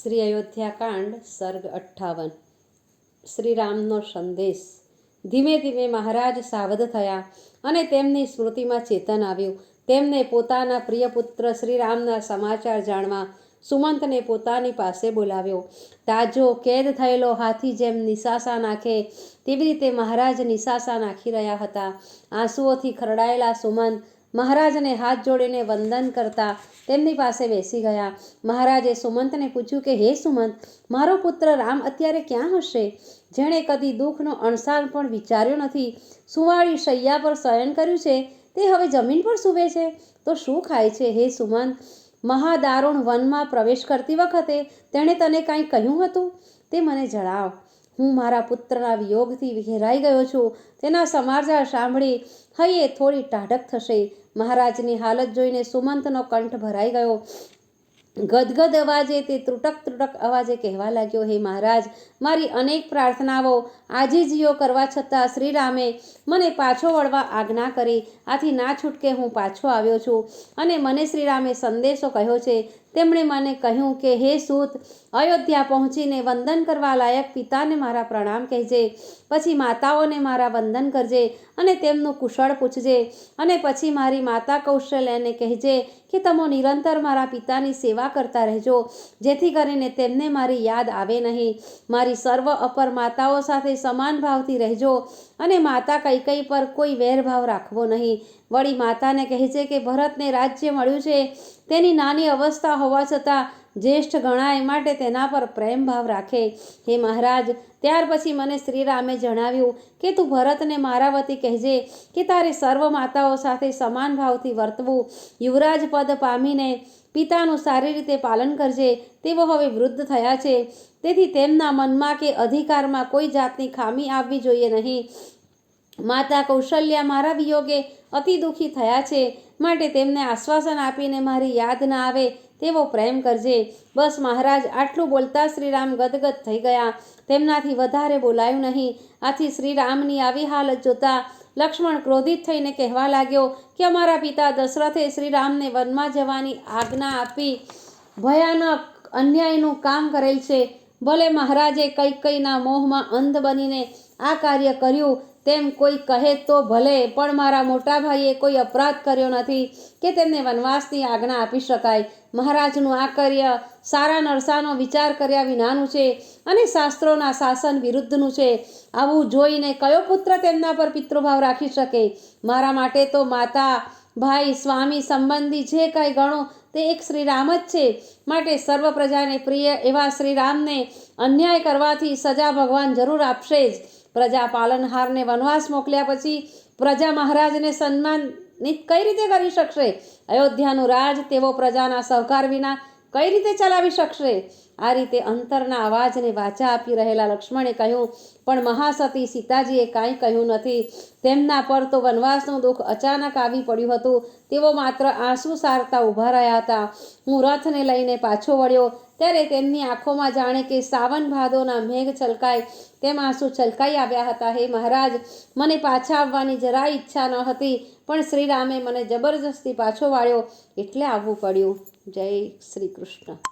શ્રી અયોધ્યાકાંડ, સર્ગ અઠ્ઠાવન. શ્રીરામનો સંદેશ. ધીમે ધીમે મહારાજ સાવધ થયા અને તેમની સ્મૃતિમાં ચેતન આવ્યું. તેમને પોતાના પ્રિય પુત્ર શ્રીરામના સમાચાર જાણવા સુમંતને પોતાની પાસે બોલાવ્યો. તાજો કેદ થયેલો હાથી જેમ નિશાસા નાખે, તેવી રીતે મહારાજ નિશાસા નાખી રહ્યા હતા. આંસુઓથી ખરડાયેલા સુમંત મહારાજને હાથ જોડીને વંદન કરતા તેમની પાસે બેસી ગયા. મહારાજે સુમંતને પૂછ્યું કે, હે સુમંત, મારો પુત્ર રામ અત્યારે ક્યાં હશે? જેણે કદી દુઃખનો અણસાર પણ વિચાર્યો નથી. સુવાળી શૈયા પર શયન કર્યું છે. તે હવે જમીન પર સૂવે છે. તો શું ખાય છે? હે સુમંત, મહાદારુણ વનમાં પ્રવેશ કરતી વખતે તેણે તને કાંઈ કહ્યું હતું? તે મને જણાવ. હું મારા પુત્રના વિયોગથી ઘેરાઈ ગયો છું. તેના સમાચાર સાંભળી હૈયે થોડી ટાઢક થશે. મહારાજની હાલત જોઈને સુમંતનો કંઠ ભરાઈ ગયો. ગદગદ અવાજે તે ત્રુટક ત્રુટક અવાજે કહેવા લાગ્યો, હે મહારાજ, મારી અનેક પ્રાર્થનાઓ આજે જીઓ કરવા છતાં શ્રીરામે મને પાછો વળવા આજ્ઞા કરી. આથી ના છૂટકે હું પાછો આવ્યો છું. અને મને શ્રીરામે સંદેશો કહ્યો છે તેમણે મને કહ્યું કે, હે સૂત અયોધ્યા પહોંચીને વંદન કરવા લાયક પિતાને મારા પ્રણામ કહેજે, પછી માતાઓને મારા વંદન કરજે અને તેમનું કુશળ પૂછજે અને પછી મારી માતા કૌશલ્યને કહેજે કે, તમે નિરંતર મારા પિતાની સેવા કરતા રહેજો, જેથી કરીને તેમને મારી યાદ આવે નહીં. મારી સર્વ અપર માતાઓ સાથે સમાન ભાવથી રહેજો અને માતા કઈ કઈ પર કોઈ વેરભાવ રાખવો નહીં. વળી માતાને કહેજે કે, ભરતને રાજ્ય મળ્યું છે. તેની નાની અવસ્થા હોવા છતાં જ્યેષ્ઠ ગણાય માટે તેના પર પ્રેમ ભાવ રાખે. હે મહારાજ, ત્યાર પછી મને શ્રીરામે જણાવ્યું કે તું ભરતને મારા વતી કહેજે કે તારે સર્વ માતાઓ સાથે સમાન ભાવથી વર્તવું. યુવરાજ પદ પામીને પિતાનું સારી રીતે પાલન કરજે, તેઓ હવે વૃદ્ધ થયા છે. તેથી તેમના મનમાં કે અધિકારમાં કોઈ જાતની ખામી આવવી જોઈએ નહીં. માતા કૌશલ્યા મારા વિયોગે અતિ દુઃખી થયા છે. માટે તેમને આશ્વાસન આપીને મારી યાદ ના આવે તેવો પ્રેમ કરજે. બસ મહારાજ, આટલું બોલતા શ્રીરામ ગદગદ થઈ ગયા. તેમનાથી વધારે બોલાયું નહીં. આથી શ્રીરામની આવી હાલત જોતા લક્ષ્મણ ક્રોધિત થઈને કહેવા લાગ્યો કે અમારા પિતા દશરથે શ્રીરામને વનમાં જવાની આજ્ઞા આપી. ભયાનક અન્યાયનું કામ કરેલ છે. ભલે મહારાજે કઈ કઈના મોહમાં અંધ બનીને આ કાર્ય કર્યું તેમ કોઈ કહે તો ભલે, પણ મારા મોટા ભાઈએ કોઈ અપરાધ કર્યો નથી કે તેમને વનવાસની આજ્ઞા આપી શકાય. મહારાજનું આ કાર્ય સારા નરસાનો વિચાર કર્યા વિનાનું છે અને શાસ્ત્રોના શાસન વિરુદ્ધનું છે. આવું જોઈને કયો પુત્ર તેમના પર પિતૃભાવ રાખી શકે? મારા માટે તો માતા, ભાઈ, સ્વામી સંબંધી જે કાંઈ ગણો તે એક શ્રીરામ જ છે. માટે સર્વ પ્રજાને પ્રિય એવા શ્રીરામને અન્યાય કરવાથી સજા ભગવાન જરૂર આપશે જ. પ્રજા પાલનહારને વનવાસ મોકલ્યા પછી પ્રજા મહારાજને સન્માનિત કઈ રીતે કરી શકશે? અયોધ્યાનું રાજ તેવો પ્રજાના સહકાર વિના કઈ રીતે ચલાવી શકશે? આ રીતે અંતરના અવાજને વાચા આપી રહેલા લક્ષ્મણે કહ્યું, પણ મહાસતી સીતાજીએ કાંઈ કહ્યું નથી. તેમના પર તો વનવાસનું દુઃખ અચાનક આવી પડ્યું હતું. તેઓ માત્ર આંસુ સારતા ઊભા રહ્યા હતા. હું રથને લઈને પાછો વળ્યો. ત્યારે તેમની આંખોમાં જાણે કે સાવન ભાદોના મેઘ છલકાય, તેમ આંસુ છલકાઈ આવ્યા હતા. હે મહારાજ, મને પાછા આવવાની જરા ઈચ્છા ન હતી, પણ શ્રીરામે મને જબરજસ્તી પાછો વાળ્યો એટલે આવવું પડ્યું. જય શ્રી કૃષ્ણ.